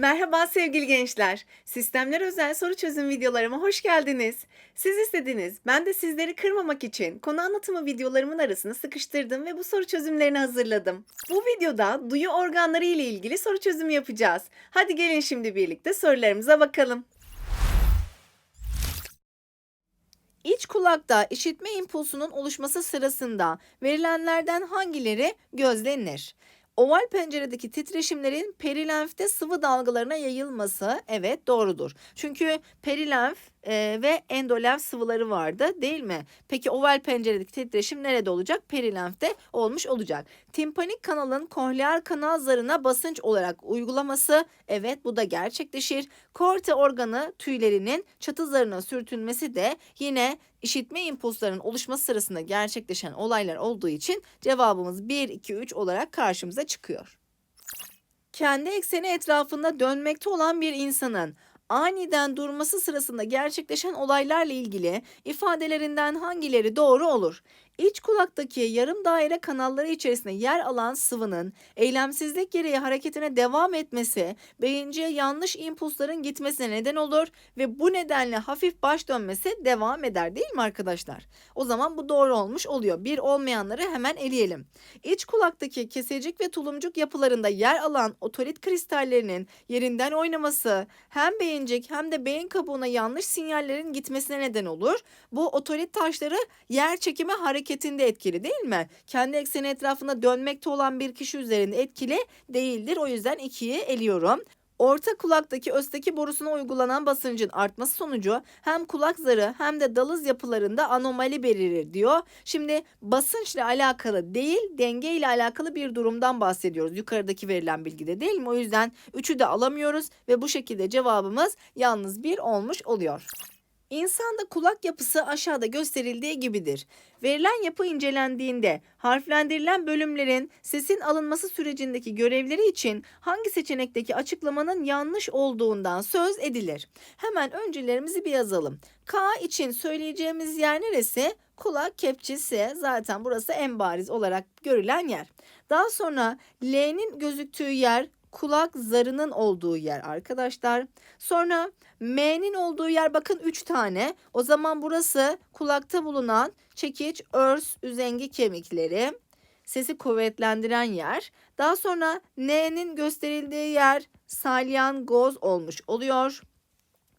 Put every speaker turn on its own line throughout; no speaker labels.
Merhaba sevgili gençler. Sistemler özel soru çözüm videolarıma hoş geldiniz. Siz istediniz. Ben de sizleri kırmamak için konu anlatımı videolarımın arasına sıkıştırdım ve bu soru çözümlerini hazırladım. Bu videoda duyu organları ile ilgili soru çözümü yapacağız. Hadi gelin şimdi birlikte sorularımıza bakalım. İç kulakta işitme impulsunun oluşması sırasında verilenlerden hangileri gözlenir? Oval penceredeki titreşimlerin perilenfte sıvı dalgalarına yayılması evet doğrudur. Çünkü perilenf e, ve endolenf sıvıları vardı değil mi? Peki oval penceredeki titreşim nerede olacak? Perilenfte olmuş olacak. Timpanik kanalın kohlear kanal zarına basınç olarak uygulaması evet bu da gerçekleşir. Korte organı tüylerinin çatı zarına sürtünmesi de yine işitme impulslarının oluşması sırasında gerçekleşen olaylar olduğu için cevabımız 1, 2, 3 olarak karşımıza çıkıyor. Kendi ekseni etrafında dönmekte olan bir insanın aniden durması sırasında gerçekleşen olaylarla ilgili ifadelerinden hangileri doğru olur? İç kulaktaki yarım daire kanalları içerisinde yer alan sıvının eylemsizlik gereği hareketine devam etmesi beyinciye yanlış impulsların gitmesine neden olur ve bu nedenle hafif baş dönmesi devam eder değil mi arkadaşlar? O zaman bu doğru olmuş oluyor. Bir olmayanları hemen eleyelim. İç kulaktaki kesecik ve tulumcuk yapılarında yer alan otolit kristallerinin yerinden oynaması hem beyincik hem de beyin kabuğuna yanlış sinyallerin gitmesine neden olur. Bu otolit taşları yer çekimi hareketinde etkili değil mi? Kendi ekseni etrafında dönmekte olan bir kişi üzerinde etkili değildir. O yüzden ikiyi eliyorum. Orta kulaktaki östeki borusuna uygulanan basıncın artması sonucu hem kulak zarı hem de dalız yapılarında anomali belirir diyor. Şimdi basınçla alakalı değil denge ile alakalı bir durumdan bahsediyoruz. Yukarıdaki verilen bilgide değil mi? O yüzden üçü de alamıyoruz ve bu şekilde cevabımız yalnız bir olmuş oluyor. İnsanda kulak yapısı aşağıda gösterildiği gibidir. Verilen yapı incelendiğinde harflendirilen bölümlerin sesin alınması sürecindeki görevleri için hangi seçenekteki açıklamanın yanlış olduğundan söz edilir. Hemen öncelerimizi bir yazalım. K için söyleyeceğimiz yer neresi? Kulak kepçesi zaten burası en bariz olarak görülen yer. Daha sonra L'nin gözüktüğü yer kulak zarının olduğu yer arkadaşlar. Sonra M'nin olduğu yer bakın 3 tane. O zaman burası kulakta bulunan çekiç, örs, üzengi kemikleri. Sesi kuvvetlendiren yer. Daha sonra N'nin gösterildiği yer salyangoz olmuş oluyor.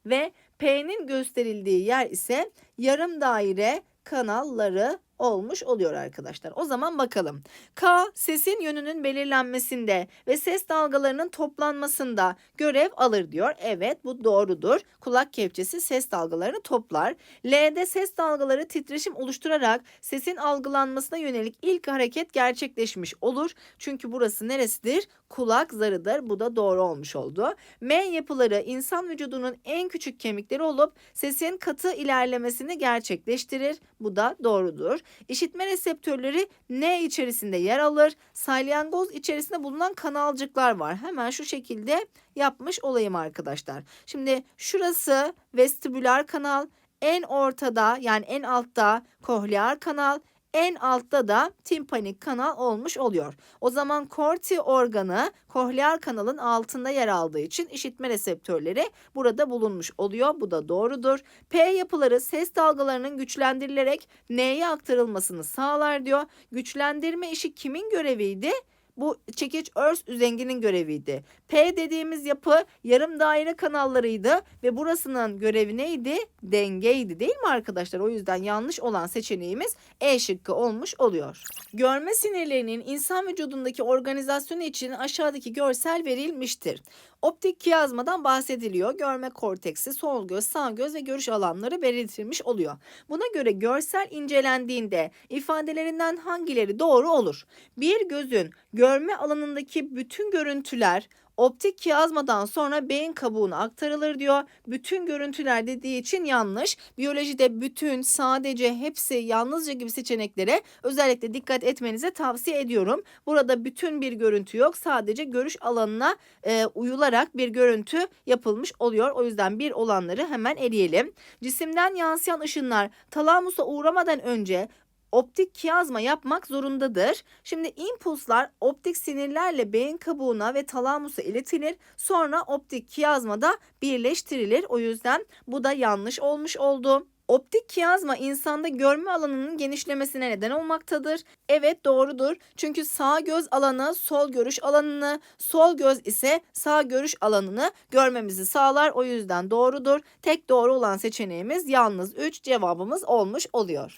Ve P'nin gösterildiği yer ise yarım daire kanalları olmuş oluyor arkadaşlar. O zaman bakalım. K sesin yönünün belirlenmesinde ve ses dalgalarının toplanmasında görev alır diyor. Evet bu doğrudur. Kulak kepçesi ses dalgalarını toplar. L'de ses dalgaları titreşim oluşturarak sesin algılanmasına yönelik ilk hareket gerçekleşmiş olur. Çünkü burası neresidir? Kulak zarıdır. Bu da doğru olmuş oldu. M yapıları insan vücudunun en küçük kemikleri olup sesin katı ilerlemesini gerçekleştirir. Bu da doğrudur. İşitme reseptörleri ne içerisinde yer alır? Salyangoz içerisinde bulunan kanalcıklar var. Hemen şu şekilde yapmış olayım arkadaşlar. Şimdi şurası vestibüler kanal, en ortada yani en altta kohlear kanal, en altta da timpanik kanal olmuş oluyor. O zaman korti organı kohlear kanalın altında yer aldığı için işitme reseptörleri burada bulunmuş oluyor. Bu da doğrudur. P yapıları ses dalgalarının güçlendirilerek N'ye aktarılmasını sağlar diyor. Güçlendirme işi kimin göreviydi? Bu çekiç örs üzenginin göreviydi. P dediğimiz yapı yarım daire kanallarıydı ve burasının görevi neydi? Dengeydi değil mi arkadaşlar? O yüzden yanlış olan seçeneğimiz E şıkkı olmuş oluyor. Görme sinirlerinin insan vücudundaki organizasyonu için aşağıdaki görsel verilmiştir. Optik kiyazmadan bahsediliyor. Görme korteksi, sol göz, sağ göz ve görüş alanları belirtilmiş oluyor. Buna göre görsel incelendiğinde ifadelerinden hangileri doğru olur? Bir gözün görme alanındaki bütün görüntüler optik kiyazmadan sonra beyin kabuğuna aktarılır diyor. Bütün görüntüler dediği için yanlış. Biyolojide bütün, sadece, hepsi, yalnızca gibi seçeneklere özellikle dikkat etmenize tavsiye ediyorum. Burada bütün bir görüntü yok. Sadece görüş alanına e, uyularak bir görüntü yapılmış oluyor. O yüzden bir olanları hemen eleyelim. Cisimden yansıyan ışınlar talamusa uğramadan önce optik kiyazma yapmak zorundadır. Şimdi impulslar optik sinirlerle beyin kabuğuna ve talamusa iletilir. Sonra optik kiyazmada birleştirilir. O yüzden bu da yanlış olmuş oldu. Optik kiyazma insanda görme alanının genişlemesine neden olmaktadır. Evet doğrudur. Çünkü sağ göz alanı sol görüş alanını, sol göz ise sağ görüş alanını görmemizi sağlar. O yüzden doğrudur. Tek doğru olan seçeneğimiz yalnız 3 cevabımız olmuş oluyor.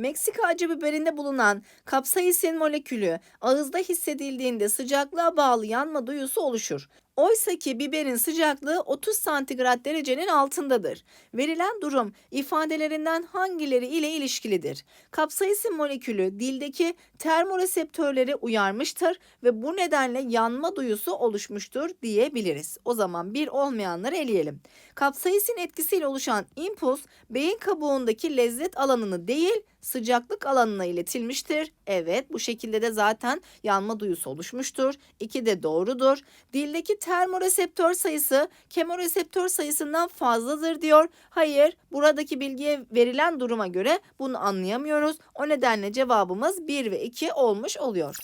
Meksika acı biberinde bulunan kapsaisin molekülü ağızda hissedildiğinde sıcaklığa bağlı yanma duyusu oluşur. Oysa ki biberin sıcaklığı 30 santigrat derecenin altındadır. Verilen durum ifadelerinden hangileri ile ilişkilidir? Kapsaisin molekülü dildeki termoreseptörleri uyarmıştır ve bu nedenle yanma duyusu oluşmuştur diyebiliriz. O zaman bir olmayanları eleyelim. Kapsaisin etkisiyle oluşan impuls beyin kabuğundaki lezzet alanını değil sıcaklık alanına iletilmiştir. Evet bu şekilde de zaten yanma duyusu oluşmuştur. İki de doğrudur. Dildeki termoreseptör sayısı kemoreseptör sayısından fazladır diyor. Hayır buradaki bilgiye verilen duruma göre bunu anlayamıyoruz. O nedenle cevabımız 1 ve 2 olmuş oluyor.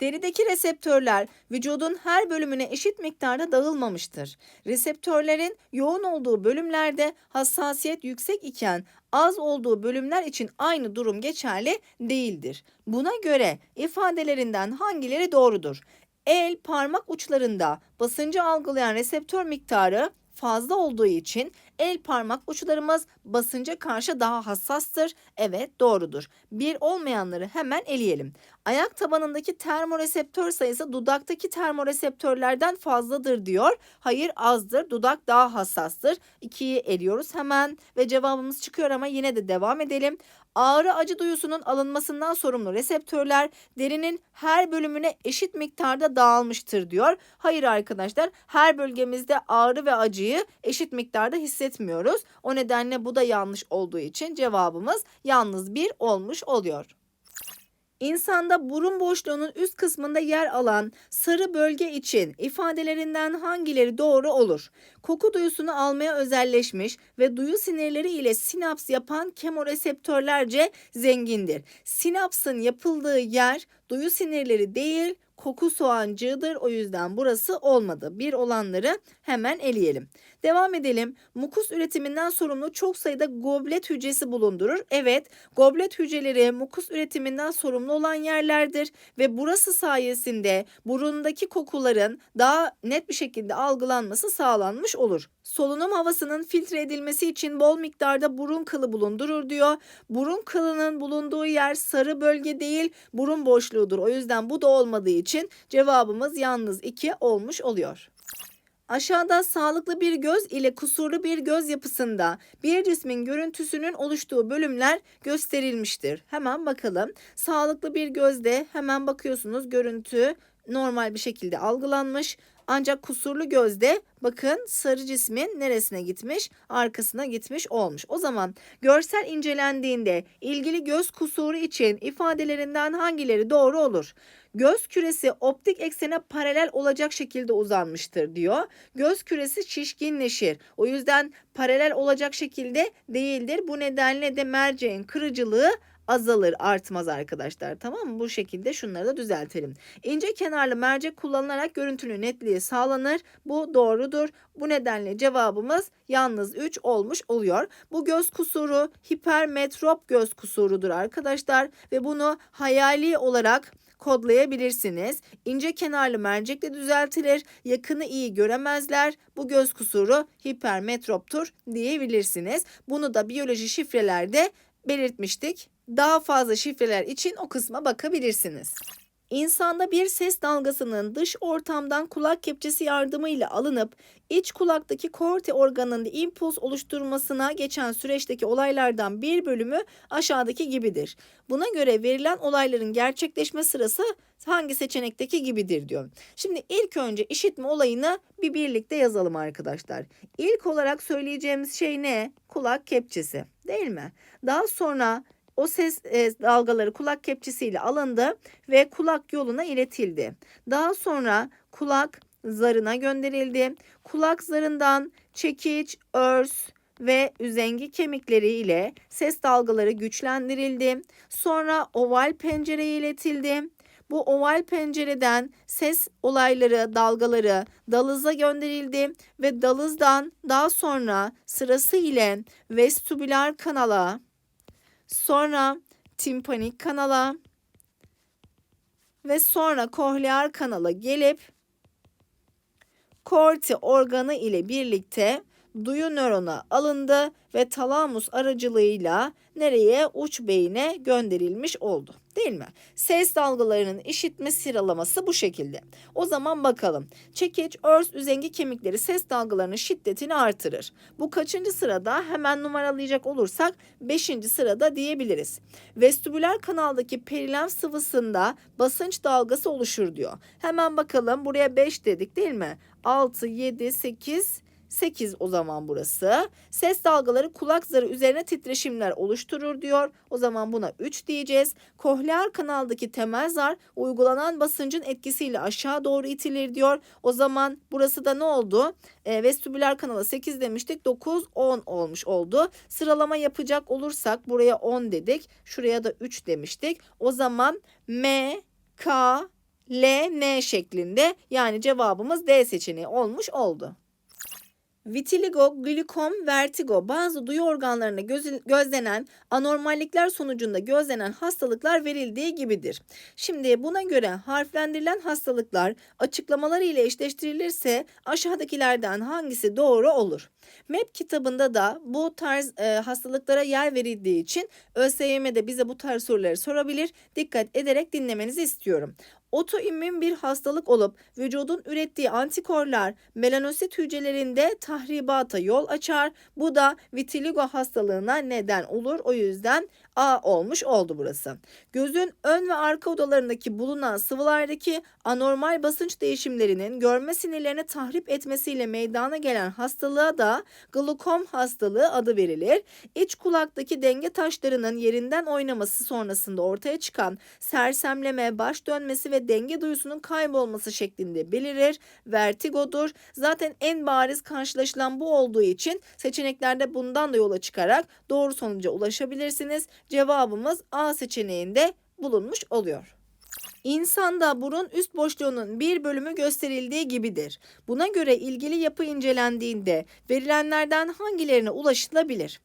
Derideki reseptörler vücudun her bölümüne eşit miktarda dağılmamıştır. Reseptörlerin yoğun olduğu bölümlerde hassasiyet yüksek iken az olduğu bölümler için aynı durum geçerli değildir. Buna göre ifadelerinden hangileri doğrudur? El parmak uçlarında basıncı algılayan reseptör miktarı fazla olduğu için el parmak uçlarımız basınca karşı daha hassastır. Evet doğrudur. Bir olmayanları hemen eleyelim. Ayak tabanındaki termoreseptör sayısı dudaktaki termoreseptörlerden fazladır diyor. Hayır azdır. Dudak daha hassastır. İkiyi eliyoruz hemen ve cevabımız çıkıyor ama yine de devam edelim. Ağrı acı duyusunun alınmasından sorumlu reseptörler derinin her bölümüne eşit miktarda dağılmıştır diyor. Hayır arkadaşlar her bölgemizde ağrı ve acıyı eşit miktarda hissetmiyoruz. O nedenle bu da yanlış olduğu için cevabımız yalnız bir olmuş oluyor. İnsanda burun boşluğunun üst kısmında yer alan sarı bölge için ifadelerinden hangileri doğru olur? Koku duyusunu almaya özelleşmiş ve duyu sinirleri ile sinaps yapan kemoreseptörlerce zengindir. Sinapsın yapıldığı yer duyu sinirleri değil, koku soğancığıdır. O yüzden burası olmadı. Bir olanları hemen eleyelim. Devam edelim. Mukus üretiminden sorumlu çok sayıda goblet hücresi bulundurur. Evet, goblet hücreleri mukus üretiminden sorumlu olan yerlerdir ve burası sayesinde burundaki kokuların daha net bir şekilde algılanması sağlanmış olur. Solunum havasının filtre edilmesi için bol miktarda burun kılı bulundurur diyor. Burun kılının bulunduğu yer sarı bölge değil, burun boşluğudur. O yüzden bu da olmadığı için cevabımız yalnız 2 olmuş oluyor. Aşağıda sağlıklı bir göz ile kusurlu bir göz yapısında bir cismin görüntüsünün oluştuğu bölümler gösterilmiştir. Hemen bakalım. Sağlıklı bir gözde hemen bakıyorsunuz görüntü normal bir şekilde algılanmış. Ancak kusurlu gözde bakın sarı cismin neresine gitmiş? Arkasına gitmiş olmuş. O zaman görsel incelendiğinde ilgili göz kusuru için ifadelerinden hangileri doğru olur? Göz küresi optik eksene paralel olacak şekilde uzanmıştır diyor. Göz küresi şişkinleşir. O yüzden paralel olacak şekilde değildir. Bu nedenle de merceğin kırıcılığı azalır artmaz arkadaşlar tamam mı? Bu şekilde şunları da düzeltelim. İnce kenarlı mercek kullanılarak görüntünün netliği sağlanır. Bu doğrudur. Bu nedenle cevabımız yalnız 3 olmuş oluyor. Bu göz kusuru hipermetrop göz kusurudur arkadaşlar ve bunu hayali olarak kodlayabilirsiniz. İnce kenarlı mercekle düzeltilir. Yakını iyi göremezler. Bu göz kusuru hipermetroptur diyebilirsiniz. Bunu da biyoloji şifrelerde belirtmiştik. Daha fazla şifreler için o kısma bakabilirsiniz. İnsanda bir ses dalgasının dış ortamdan kulak kepçesi yardımıyla alınıp iç kulaktaki korte organının impuls oluşturmasına geçen süreçteki olaylardan bir bölümü aşağıdaki gibidir. Buna göre verilen olayların gerçekleşme sırası hangi seçenekteki gibidir diyor. Şimdi ilk önce işitme olayını bir birlikte yazalım arkadaşlar. İlk olarak söyleyeceğimiz şey ne? Kulak kepçesi değil mi? Daha sonra o ses e, dalgaları kulak kepçesiyle alındı ve kulak yoluna iletildi. Daha sonra kulak zarına gönderildi. Kulak zarından çekiç, örs ve üzengi kemikleri ile ses dalgaları güçlendirildi. Sonra oval pencereye iletildi. Bu oval pencereden ses olayları, dalgaları dalıza gönderildi ve dalızdan daha sonra sırası ile vestibüler kanala, sonra timpanik kanala ve sonra kohlear kanala gelip korti organı ile birlikte duyu nörona alındı ve talamus aracılığıyla nereye uç beyine gönderilmiş oldu. Değil mi? Ses dalgalarının işitme sıralaması bu şekilde. O zaman bakalım. Çekiç, örs, üzengi kemikleri ses dalgalarının şiddetini artırır. Bu kaçıncı sırada? Hemen numaralayacak olursak 5. sırada diyebiliriz. Vestibüler kanaldaki perilenf sıvısında basınç dalgası oluşur diyor. Hemen bakalım buraya 5 dedik değil mi? 6, 7, 8, 8 o zaman burası. Ses dalgaları kulak zarı üzerine titreşimler oluşturur diyor. O zaman buna 3 diyeceğiz. Kohlear kanaldaki temel zar uygulanan basıncın etkisiyle aşağı doğru itilir diyor. O zaman burası da ne oldu? E, vestibüler kanala 8 demiştik. 9, 10 olmuş oldu. Sıralama yapacak olursak buraya 10 dedik. Şuraya da 3 demiştik. O zaman M, K, L, N şeklinde yani cevabımız D seçeneği olmuş oldu. Vitiligo, glikom, vertigo bazı duyu organlarına göz- gözlenen anormallikler sonucunda gözlenen hastalıklar verildiği gibidir. Şimdi buna göre harflendirilen hastalıklar açıklamaları ile eşleştirilirse aşağıdakilerden hangisi doğru olur? MEP kitabında da bu tarz e, hastalıklara yer verildiği için ÖSYM'de bize bu tarz soruları sorabilir. Dikkat ederek dinlemenizi istiyorum. Otoimmün bir hastalık olup vücudun ürettiği antikorlar melanosit hücrelerinde tahribata yol açar. Bu da vitiligo hastalığına neden olur. O yüzden A olmuş oldu burası. Gözün ön ve arka odalarındaki bulunan sıvılardaki anormal basınç değişimlerinin görme sinirlerini tahrip etmesiyle meydana gelen hastalığa da glukom hastalığı adı verilir. İç kulaktaki denge taşlarının yerinden oynaması sonrasında ortaya çıkan sersemleme, baş dönmesi ve denge duyusunun kaybolması şeklinde belirir. Vertigodur. Zaten en bariz karşılaşılan bu olduğu için seçeneklerde bundan da yola çıkarak doğru sonuca ulaşabilirsiniz. Cevabımız A seçeneğinde bulunmuş oluyor. İnsanda burun üst boşluğunun bir bölümü gösterildiği gibidir. Buna göre ilgili yapı incelendiğinde verilenlerden hangilerine ulaşılabilir?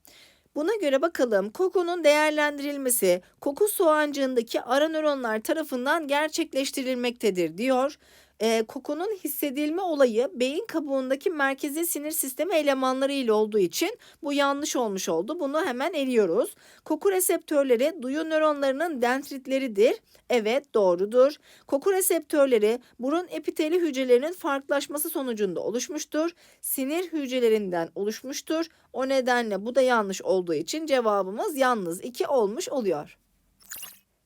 Buna göre bakalım kokunun değerlendirilmesi koku soğancığındaki ara nöronlar tarafından gerçekleştirilmektedir diyor. Ee, kokunun hissedilme olayı beyin kabuğundaki merkezi sinir sistemi elemanları ile olduğu için bu yanlış olmuş oldu. Bunu hemen eliyoruz. Koku reseptörleri duyu nöronlarının dendritleridir. Evet doğrudur. Koku reseptörleri burun epiteli hücrelerinin farklılaşması sonucunda oluşmuştur. Sinir hücrelerinden oluşmuştur. O nedenle bu da yanlış olduğu için cevabımız yalnız 2 olmuş oluyor.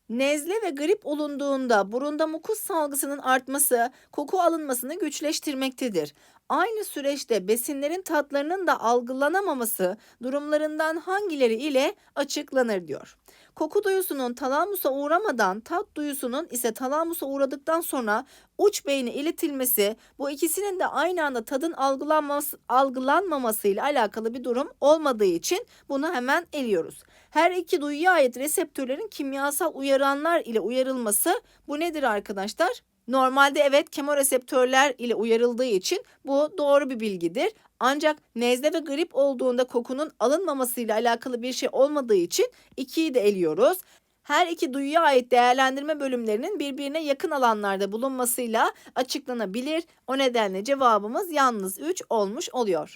Nezle ve grip olunduğunda burunda mukus salgısının artması koku alınmasını güçleştirmektedir. Aynı süreçte besinlerin tatlarının da algılanamaması durumlarından hangileri ile açıklanır diyor. Koku duyusunun talamusa uğramadan tat duyusunun ise talamusa uğradıktan sonra uç beyne iletilmesi bu ikisinin de aynı anda tadın algılanması, algılanmaması ile alakalı bir durum olmadığı için bunu hemen eliyoruz. Her iki duyuya ait reseptörlerin kimyasal uyaranlar ile uyarılması bu nedir arkadaşlar? Normalde evet kemoreseptörler ile uyarıldığı için bu doğru bir bilgidir. Ancak nezle ve grip olduğunda kokunun alınmamasıyla alakalı bir şey olmadığı için ikiyi de eliyoruz. Her iki duyuya ait değerlendirme bölümlerinin birbirine yakın alanlarda bulunmasıyla açıklanabilir. O nedenle cevabımız yalnız 3 olmuş oluyor.